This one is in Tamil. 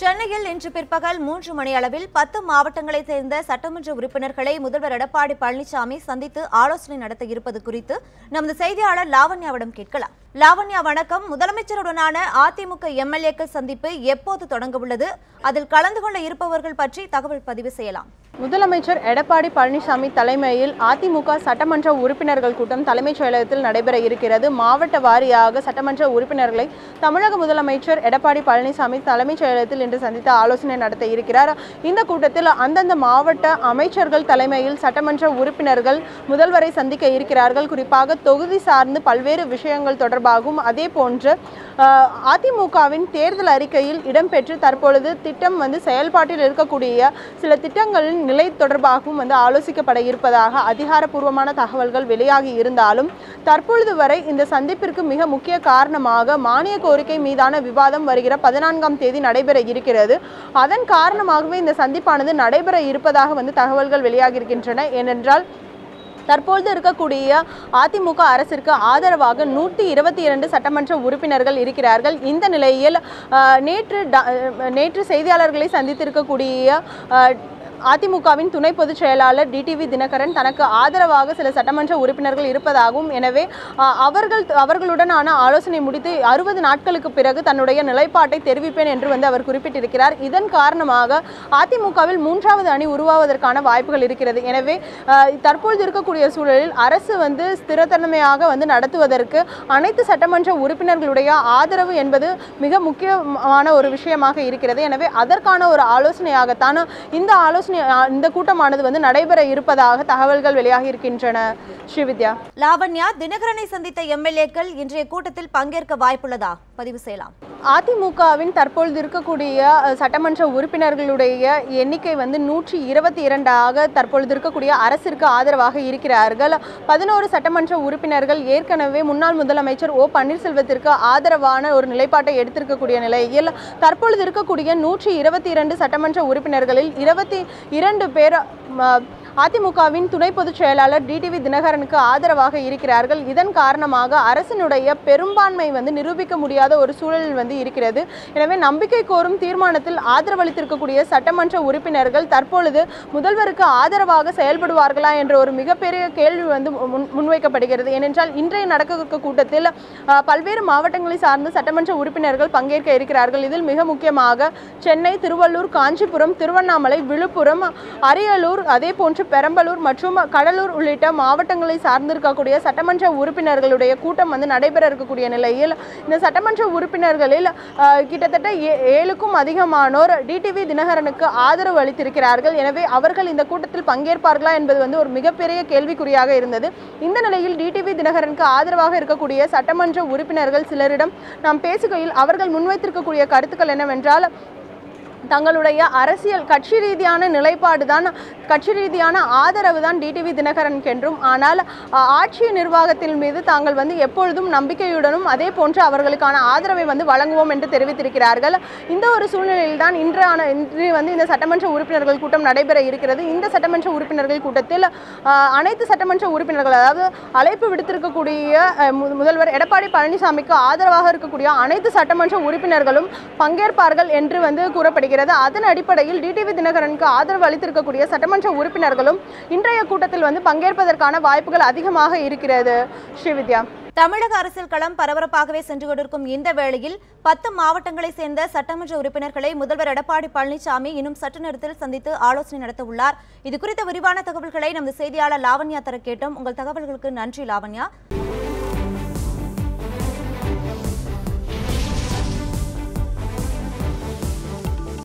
சென்னையில் இன்று பிற்பகல் மூன்று மணி அளவில் பத்து மாவட்டங்களைச் சேர்ந்த சட்டமன்ற உறுப்பினர்களை முதல்வர் எடப்பாடி பழனிசாமி சந்தித்து ஆலோசனை நடத்த இருப்பது குறித்து நமது செய்தியாளர் லாவண்யாவிடம் கேட்கலாம். லாவண்யா வணக்கம். முதலமைச்சருடனான அதிமுக எம்எல்ஏக்கள் சந்திப்பு எப்போது தொடங்க உள்ளது? அதில் கலந்து கொள்ள இருப்பவர்கள் பற்றி தகவல் பதிவு செய்யலாம். முதலமைச்சர் எடப்பாடி பழனிசாமி தலைமையில் அதிமுக சட்டமன்ற உறுப்பினர்கள் கூட்டம் தலைமைச் செயலகத்தில் நடைபெற இருக்கிறது. மாவட்ட வாரியாக சட்டமன்ற உறுப்பினர்களை தமிழக முதலமைச்சர் எடப்பாடி பழனிசாமி தலைமைச் செயலகத்தில் இன்று சந்தித்து ஆலோசனை நடத்த இருக்கிறார். இந்த கூட்டத்தில் அந்தந்த மாவட்ட அமைச்சர்கள் தலைமையில் சட்டமன்ற உறுப்பினர்கள் முதல்வரை சந்திக்க இருக்கிறார்கள். குறிப்பாக தொகுதி சார்ந்து பல்வேறு விஷயங்கள் தொடர்பாகவும் அதே போன்று அதிமுகவின் தேர்தல் அறிக்கையில் இடம்பெற்று தற்பொழுது திட்டம் வந்து செயல்பாட்டில் இருக்கக்கூடிய சில திட்டங்களின் நிலை தொடர்பாகவும் வந்து ஆலோசிக்கப்பட இருப்பதாக அதிகாரப்பூர்வமான தகவல்கள் வெளியாகி இருந்தாலும் தற்பொழுது வரை இந்த சந்திப்பிற்கு மிக முக்கிய காரணமாக மானிய கோரிக்கை மீதான விவாதம் வருகிற பதினான்காம் தேதி நடைபெற இருக்கிறது. அதன் காரணமாகவே இந்த சந்திப்பானது நடைபெற இருப்பதாக வந்து தகவல்கள் வெளியாகி இருக்கின்றன ஏனென்றால் தற்பொழுது இருக்கக்கூடிய அதிமுக அரசிற்கு ஆதரவாக நூற்றி இருபத்தி இரண்டு சட்டமன்ற உறுப்பினர்கள் இருக்கிறார்கள். இந்த நிலையில் நேற்று ட- நேற்று செய்தியாளர்களை சந்தித்திருக்கக்கூடிய அதிமுகவின் துணை பொதுச் செயலாளர் டிடிவி தினகரன் தனக்கு ஆதரவாக சில சட்டமன்ற உறுப்பினர்கள் இருப்பதாகவும் எனவே அவர்கள் அவர்களுடனான ஆலோசனை முடித்து அறுபது நாட்களுக்கு பிறகு தன்னுடைய நிலைப்பாட்டை தெரிவிப்பேன் என்று வந்து அவர் குறிப்பிட்டிருக்கிறார். இதன் காரணமாக அதிமுகவில் மூன்றாவது அணி உருவாவதற்கான வாய்ப்புகள் இருக்கிறது. எனவே தற்பொழுது இருக்கக்கூடிய சூழலில் அரசு வந்து ஸ்திரத்தன்மையாக வந்து நடத்துவதற்கு அனைத்து சட்டமன்ற உறுப்பினர்களுடைய ஆதரவு என்பது மிக முக்கியமான ஒரு விஷயமாக இருக்கிறது. எனவே அதற்கான ஒரு ஆலோசனையாகத்தான் இந்த ஆலோசனை இந்த கூட்டமானது வந்து நடைபெற இருப்பதாக தகவல்கள் வெளியாகி இருக்கின்றன ஸ்ரீவித்யா. லாவண்யா தினகரனை சந்தித்த எம்எல்ஏக்கள் இன்றைய கூட்டத்தில் பங்கேற்க வாய்ப்புள்ளதா? பதிவு செய்யலாம். அதிமுகவின் தற்பொழுது இருக்கக்கூடிய சட்டமன்ற உறுப்பினர்களுடைய எண்ணிக்கை வந்து நூற்றி இருபத்தி இரண்டாக தற்பொழுது இருக்கக்கூடிய அரசிற்கு ஆதரவாக இருக்கிறார்கள். பதினோரு சட்டமன்ற உறுப்பினர்கள் ஏற்கனவே முன்னாள் முதலமைச்சர் ஓ பன்னீர்செல்வத்திற்கு ஆதரவான ஒரு நிலைப்பாட்டை எடுத்திருக்கக்கூடிய நிலையில் தற்பொழுது இருக்கக்கூடிய நூற்றி இருபத்தி இரண்டு சட்டமன்ற உறுப்பினர்களில் இருபத்தி இரண்டு பேர் அதிமுகவின் துணை பொதுச் செயலாளர் டிடிவி தினகரனுக்கு ஆதரவாக இருக்கிறார்கள். இதன் காரணமாக அரசினுடைய பெரும்பான்மை வந்து நிரூபிக்க முடியாத ஒரு சூழல் வந்து இருக்கிறது. எனவே நம்பிக்கை கோரும் தீர்மானத்தில் ஆதரவளித்திருக்கக்கூடிய சட்டமன்ற உறுப்பினர்கள் தற்பொழுது முதல்வருக்கு ஆதரவாக செயல்படுவார்களா என்ற ஒரு மிகப்பெரிய கேள்வி வந்து முன் முன்வைக்கப்படுகிறது. ஏனென்றால் இன்றைய நடக்க கூட்டத்தில் பல்வேறு மாவட்டங்களை சார்ந்த சட்டமன்ற உறுப்பினர்கள் பங்கேற்க இருக்கிறார்கள். இதில் மிக முக்கியமாக சென்னை திருவள்ளூர் காஞ்சிபுரம் திருவண்ணாமலை விழுப்புரம் அரியலூர் அதே போன்று பெரம்பலூர் மற்றும் கடலூர் உள்ளிட்ட மாவட்டங்களை சார்ந்திருக்கக்கூடிய சட்டமன்ற உறுப்பினர்களுடைய கூட்டம் வந்து நடைபெற இருக்கக்கூடிய நிலையில் இந்த சட்டமன்ற உறுப்பினர்களில் கிட்டத்தட்ட ஏ- ஏழுக்கும் அதிகமானோர் டிடிவி தினகரனுக்கு ஆதரவு அளித்திருக்கிறார்கள். எனவே அவர்கள் இந்த கூட்டத்தில் பங்கேற்பார்களா என்பது வந்து ஒரு மிகப்பெரிய கேள்விக்குறியாக இருந்தது. இந்த நிலையில் டிடிவி தினகரனுக்கு ஆதரவாக இருக்கக்கூடிய சட்டமன்ற உறுப்பினர்கள் சிலரிடம் நாம் பேசுகையில் அவர்கள் முன்வைத்திருக்கக்கூடிய கருத்துக்கள் என்னவென்றால் தங்களுடைய அரசியல் கட்சி ரீதியான நிலைப்பாடு தான் கட்சி ரீதியான ஆதரவு தான் டிடிவி தினகரனுக்கு என்றும் ஆனால் ஆட்சி நிர்வாகத்தின் மீது தாங்கள் வந்து எப்பொழுதும் நம்பிக்கையுடனும் அதே போன்று அவர்களுக்கான ஆதரவை வந்து வழங்குவோம் என்று தெரிவித்திருக்கிறார்கள். இந்த ஒரு சூழ்நிலையில் தான் இன்றான இன்று வந்து இந்த சட்டமன்ற உறுப்பினர்கள் கூட்டம் நடைபெற இருக்கிறது. இந்த சட்டமன்ற உறுப்பினர்கள் கூட்டத்தில் அனைத்து சட்டமன்ற உறுப்பினர்கள் அதாவது அழைப்பு விடுத்திருக்கக்கூடிய மு- முதல்வர் எடப்பாடி பழனிசாமிக்கு ஆதரவாக இருக்கக்கூடிய அனைத்து சட்டமன்ற உறுப்பினர்களும் பங்கேற்பார்கள் என்று வந்து கூறப்படுகிறது. அதன் அடிப்படையில் டிடிவி தினகரனுக்கு ஆதரவு அளித்திருக்கக்கூடிய சட்டமன்ற உறுப்பினர்களும் இன்றைய கூட்டத்தில் வந்து பங்கேற்பதற்கான வாய்ப்புகள் அதிகமாக இருக்கிறது. ஸ்ரீவித்யா. தமிழக அரசியல் களம் பரபரப்பாகவே சென்று கொண்டிருக்கும் இந்த வேளையில் பத்து மாவட்டங்களைச் சேர்ந்த சட்டமன்ற உறுப்பினர்களை முதல்வர் எடப்பாடி பழனிசாமி இன்னும் சற்று நேரத்தில் சந்தித்து ஆலோசனை நடத்த உள்ளார் இது குறித்த விரிவான தகவல்களை நமது செய்தியாளர் லாவண்யா தர கேட்டோம். உங்கள் தகவல்களுக்கு நன்றி லாவண்யா.